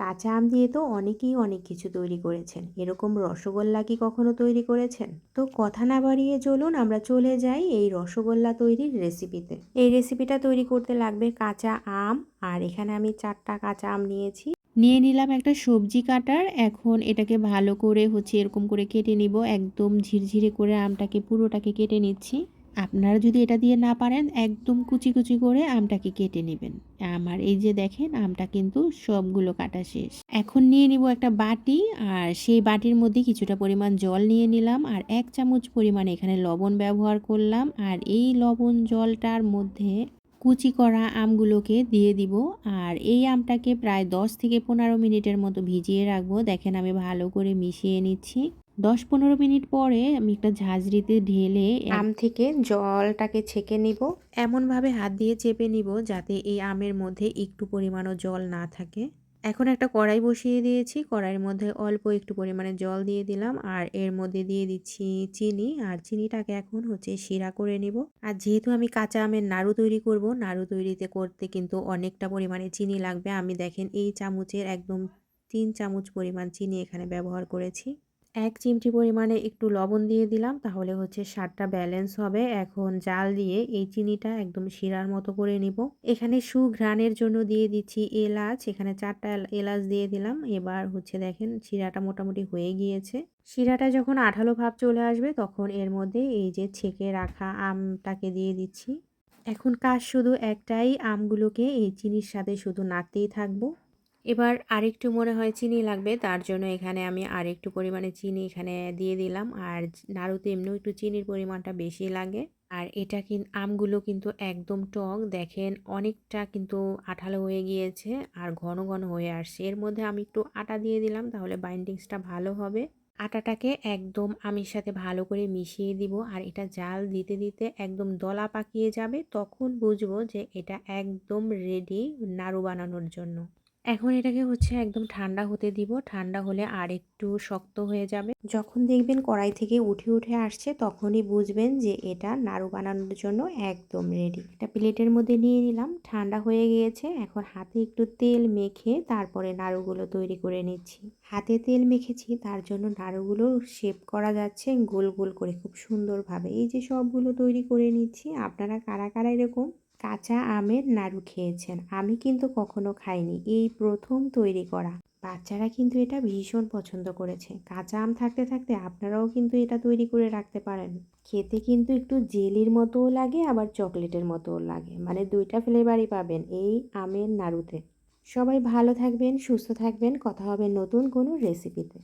কাঁচা আম দিয়ে তো অনেকেই অনেক কিছু তৈরি করেছেন। এরকম রসগোল্লা কি কখনো তৈরি করেছেন? তো কথা না বাড়িয়ে চলুন, আমরা চলে যাই এই রসগোল্লা তৈরির রেসিপিতে। এই রেসিপিটা তৈরি করতে লাগবে কাঁচা আম, আর এখানে আমি চারটা কাঁচা আম নিয়েছি। নিয়ে নিলাম একটা সবজি কাটার। এখন এটাকে ভালো করে হচ্ছে এরকম করে কেটে নিব। একদম ঝিরঝিরে করে আমটাকে, পুরোটাকে কেটে নিচ্ছি। আপনারা যদি এটা দিয়ে না পারেন, একদম কুচি কুচি করে আমটাকে কেটে নেবেন। আমার এই যে দেখেন, আমটা কিন্তু সবগুলো কাটা শেষ। এখন নিয়ে নিব একটা বাটি, আর সেই বাটির মধ্যে কিছুটা পরিমাণ জল নিয়ে নিলাম, আর এক চামচ পরিমাণ এখানে লবণ ব্যবহার করলাম, আর এই লবণ জলটার মধ্যে কুচি করা আমগুলোকে দিয়ে দিব, আর এই আমটাকে প্রায় দশ থেকে পনেরো মিনিটের মতো ভিজিয়ে রাখব। দেখেন আমি ভালো করে মিশিয়ে নিচ্ছি। দশ পনেরো মিনিট পরে আমি একটা ঝাঁঝরিতে ঢেলে আম থেকে জলটাকে ছেঁকে নিব। এমনভাবে হাত দিয়ে চেপে নিব যাতে এই আমের মধ্যে একটু পরিমাণও জল না থাকে। এখন একটা কড়াই বসিয়ে দিয়েছি। কড়াইয়ের মধ্যে অল্প একটু পরিমাণে জল দিয়ে দিলাম আর এর মধ্যে দিয়ে দিচ্ছি চিনি। আর চিনিটাকে এখন হচ্ছে শিরা করে নিব। আর যেহেতু আমি কাঁচা আমের নাড়ু তৈরি করব, নাড়ু তৈরিতে করতে কিন্তু অনেকটা পরিমাণে চিনি লাগবে। আমি দেখেন এই চামচের একদম তিন চামচ পরিমাণ চিনি এখানে ব্যবহার করেছি। এক চিমটি পরিমাণে একটু লবণ দিয়ে দিলাম, তাহলে হচ্ছে স্বাদটা ব্যালেন্স হবে। এখন জাল দিয়ে এই চিনিটা একদম শিরার মতো করে নিব। এখানে সুঘ্রাণের জন্য দিয়ে দিচ্ছি এলাচ, এখানে চারটা এলাচ দিয়ে দিলাম। এবার হচ্ছে দেখেন শিরাটা মোটামুটি হয়ে গিয়েছে। শিরাটা যখন আঠালো ভাব চলে আসবে, তখন এর মধ্যে এই যে ছেঁকে রাখা আমটাকে দিয়ে দিচ্ছি। এখন কাজ শুধু একটাই, আমগুলোকে এই চিনির সাথে শুধু নাড়তেই থাকব। এবার আরেকটু মনে হয় চিনি লাগবে, তার জন্য এখানে আমি আরেকটু পরিমাণে চিনি এখানে দিয়ে দিলাম। আর নাড়ুতে এমনিও একটু চিনির পরিমাণটা বেশি লাগে। আর এটা কিন্তু আমগুলো কিন্তু একদম টক। দেখেন অনেকটা কিন্তু আঠালো হয়ে গিয়েছে আর ঘন ঘন হয়ে আসছে। এর মধ্যে আমি একটু আটা দিয়ে দিলাম, তাহলে বাইন্ডিংসটা ভালো হবে। আটাটাকে একদম আমির সাথে ভালো করে মিশিয়ে দিব। আর এটা জাল দিতে দিতে একদম দলা পাকিয়ে যাবে, তখন বুঝব যে এটা একদম রেডি নাড়ু বানানোর জন্য। এখন এটাকে হচ্ছে একদম ঠান্ডা হতে দিব। ঠান্ডা হলে আর একটু শক্ত হয়ে যাবে। যখন দেখবেন কড়াই থেকে উঠে উঠে আসছে, তখনই বুঝবেন যে এটা নাড়ু বানানোর জন্য একদম রেডি এটা প্লেটের মধ্যে নিয়ে নিলাম। ঠান্ডা হয়ে গিয়েছে। এখন হাতে একটু তেল মেখে তারপরে নাড়ুগুলো তৈরি করে নিচ্ছি। হাতে তেল মেখেছি, তার জন্য নাড়ুগুলো শেপ করা যাচ্ছে গোল গোল করে খুব সুন্দরভাবে। এই যে সবগুলো তৈরি করে নিচ্ছি, আপনারা কারা কারা এরকম কাঁচা আমের নাড়ু খেয়েছেন। আমি কিন্তু কখনো খাইনি। এই প্রথম তৈরি করা। বাচ্চারা কিন্তু এটা ভীষণ পছন্দ করেছে। কাঁচা আম থাকতে থাকতে আপনারাও কিন্তু এটা তৈরি করে রাখতে পারেন। খেতে কিন্তু একটু জেলির মতোও লাগে, আবার চকলেটের মতোও লাগে। মানে দুইটা ফ্লেভারই পাবেন এই আমের নাড়ুতে। সবাই ভালো থাকবেন, সুস্থ থাকবেন। কথা হবে নতুন কোনো রেসিপিতে